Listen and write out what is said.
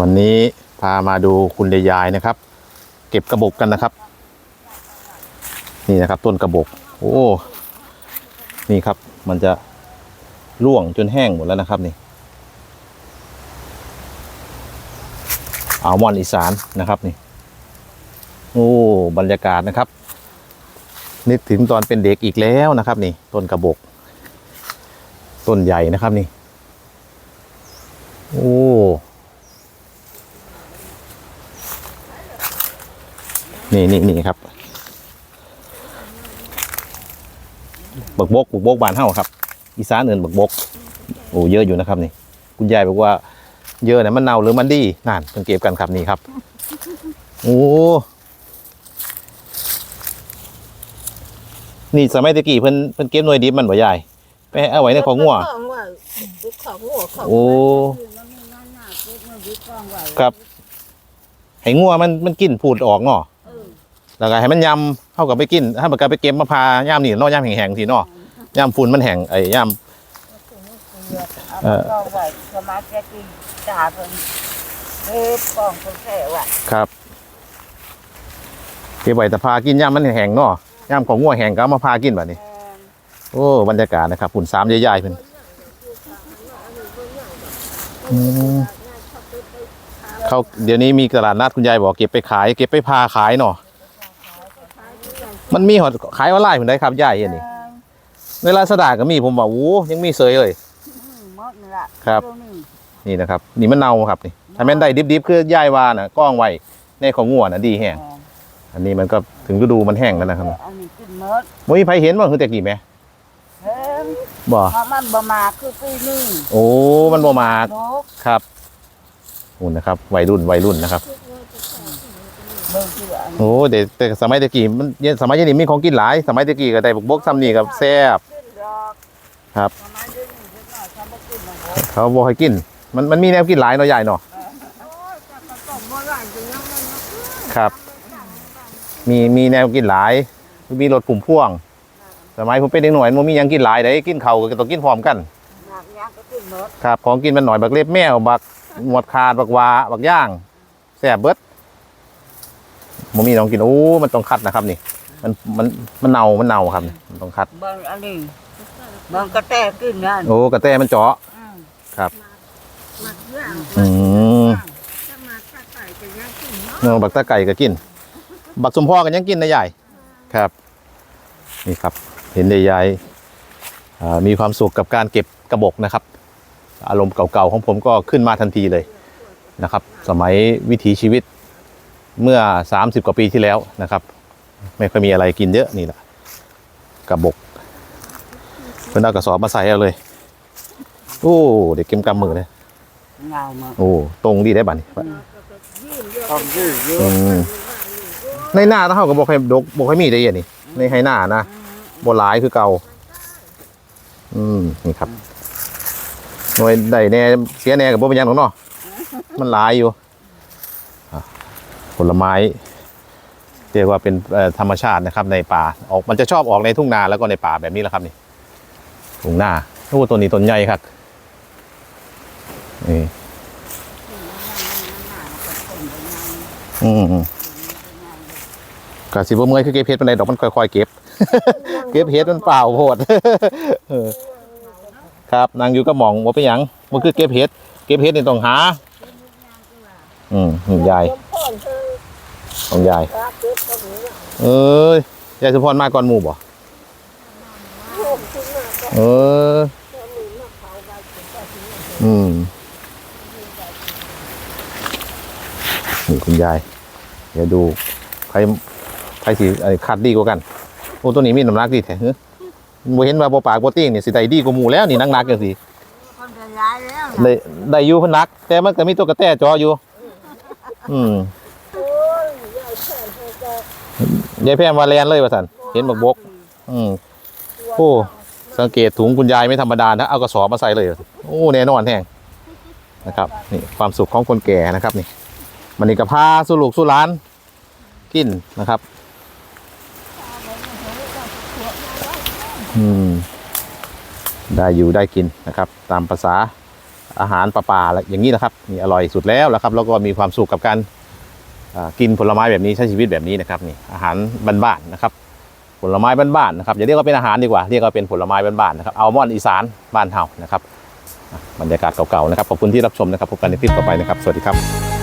วันนี้พามาดูคุณยายนะครับ เก็บกระบอกกันนะครับ นี่นะครับต้นกระบอกโอ้นี่ครับ มันจะร่วงจนแห้งหมดแล้วนะครับนี่อัลมอนด์อีสานนะครับนี่โอ้บรรยากาศนะครับนึกถึงตอนเป็นเด็กอีกแล้วนะครับ นี่ต้นกระบอกต้นใหญ่นะครับนี่ โอ้ นี่นี่นี่ครับบักบกบักบกบานเฮ้าครับ อีสานเอื่นบักบกโอ้เยอะอยู่นะครับนี่ คุณยายบอกว่า เยอะเนี่ยมันเน่าหรือมันดีนั่นเพิ่งเก็บกันครับนี่ครับโอ้นี่สมัยตะกี้เพิ่นเพิ่นเก็บหน่วยดิบมันบ่ยายไปเอาไว้ในของงัวของว่าของงัวของโอ้ครับให้งัวมันมันกินพูดออกเนาะ แล้วก็ให้มันยำเข้ากับไปกินถ้ามันก็ไปเก็บมะพร้าวยามนี่เนาะยามแห้งๆทีเนาะยามฝุ่นมันแห้งไอ้ยามเออก็ไว้สมาธิกินจ่าเพิ่นเฮ็ดกองเพิ่นแค่ว่าครับเก็บไว้แต่พากินยามมันแห้งๆเนาะยามของงัวแห้งก็เอามาพากินแบบนี้ โอ้บรรยากาศนะครับฝุ่นสามใหญ่ๆเพิ่นอืมเขาเดี๋ยวนี้มีตลาดนัดคุณยายบอกเก็บไปขาย เก็บไปพาขายเนาะ มันมีหอดขายออนไลน์ผมได้ครับยายเห็นนี่ในลาซาด้าก็มีผมบอกโอ้ยังมีเสยเลย หมดนี่ล่ะครับตัวนี้นี่นะครับ นี่มันเน่าครับนี่ถ้าแม่นได้ดิบๆคือยายว่าน่ะก้องไว้ในของงัวน่ะดีแห้งอันนี้มันก็ถึงฤดูมันแห้งแล้วนะครับอันนี้กินหมดบ่มีใครเห็นว่าคือแต่กี้ไหมเห็นบ่เพราะมันบ่มาคือปีนี้โอ้มันบ่มาโลกครับนู่นนะครับวัยรุ่นวัยรุ่นนะครับเบิ่งคืออันนี้ โอ้แต่แต่สมัยตะกี้มันสมัยยนี้มีของกินหลาย สมัยตะกี้ก็ได้บกบกซ้ำนี่กับแซ่บครับ เขาบอกให้กิน มันมันมีแนวกินหลายเนาะใหญ่เนาะอ้ยแต่ก็ต้องบ่หลายจังยังมันครับ มีมีแนวกินหลาย มีรถผุ่มพ่วง สมัยผมเป็นเด็กหน่อยมันมียังกินหลายได้กินเข่าก็ต้องกินพร้อมกันครับของกินมันหน่อยบักเล็บแมวบักหมวดขาดบักวาบักย่างแซ่บเบิด มันมีน้องกินโอ้ มันต้องคัดนะครับ นี่ มันมันมันเน่ามันเน่าครับนี่มันต้องคัดเบิ่งอันนี้เบิ่งกระแตกินนั่นโอ้กระแตมันเจาะอืมครับมักย่างอืมถ้ามาถ้าไก่จะย่างกินเนาะเนาะบักตะไก่ก็กิน บักสมพ่อกันยังกินนะยายครับ นี่ครับ เห็นได้ยายอ่ามีความสุขกับการเก็บกระบอกนะครับ อารมณ์เก่าๆของผมก็ขึ้นมาทันทีเลยนะครับ สมัยวิถีชีวิต เมื่อ 30 กว่าปีที่แล้วนะครับ ไม่ค่อยมีอะไรกินเยอะนี่แหละกระบอกเพิ่นเอากระสอบมาใส่เอาเลย โอ้เด็กเก็มกำมือเลยเงามาโอ้ตรงดีได้บัดนี้ต้องยืดเยอะอืมในหน้าถ้าเขาก็บอกให้ดกบอกให้มีได้ยังนี่ในให้หน้านะบหลายคือเก่า อืมนี่ครับหน่วยได้แน่เสียแน่กับบ่เป็นหยังหรอกเนาะมันหลายอยู่อะ ผลไม้เรียกว่าเป็นธรรมชาตินะครับในป่าออกมันจะชอบออกในทุ่งนาแล้วก็ในป่าแบบนี้แหละครับนี่ทุ่งนาโอ้ตัวนี้ต้นใหญ่ครับนี่อืมอืมกสิบ่เมื่อยคือเก็บเพชรมันไดดอกมันค่อยๆเก็บ เก็บเพชรมันเปล่าโพดครับนางอยู่ก็มองว่าเป็นหยังมันคือเก็บเพชรเก็บเพชรนี่ต้องหา อืมนี่ ของยาย เอ้ยยายสุพรมาก่อนหมู่บ่เออ อืมนี่คุณยาย เดี๋ยวดูใครใครสิไอ้คัดดีกว่ากัน โอ้ตัวนี้มีน้ำหนักดีแท้เฮ้ยบ่เห็นว่าบ่ปากบ่ติ้งนี่สิได้ดีกว่าหมู่แล้วนี่นักๆจังซี่คนจะย้ายแล้วได้ได้อยู่เพิ่นนัก แต่มันก็มีตัวกระแตจออยู่ อืม ยายแพรมาแลนเลยว่าซั่นเห็นบักบก อืมโอ้สังเกตถุงคุณยายไม่ธรรมดานะเอากระสอบมาใส่เลยโอ้แน่นอนแห้งนะครับนี่ความสุขของคนแก่นะครับ นี่มันนี่ก็พาสู่ลูกสู่หลาน กินนะครับ อืมได้อยู่ได้กินนะครับ ตามภาษาอาหารปลาๆอะไรอย่างนี้นะครับนี่อร่อยสุดแล้วแล้วครับ แล้วก็มีความสุขกับการ กินผลไม้แบบนี้ใช้ชีวิตแบบนี้นะครับนี่อาหารบ้านๆนะครับ ผลไม้บ้านๆนะครับอย่าเรียกว่าเป็นอาหารดีกว่าเรียกว่าเป็นผลไม้บ้านๆนะครับอัลมอนด์อีสานบ้านเฮานะครับบรรยากาศเก่าๆนะครับขอบคุณที่รับชมนะครับพบกันในคลิปต่อไปนะครับ สวัสดีครับ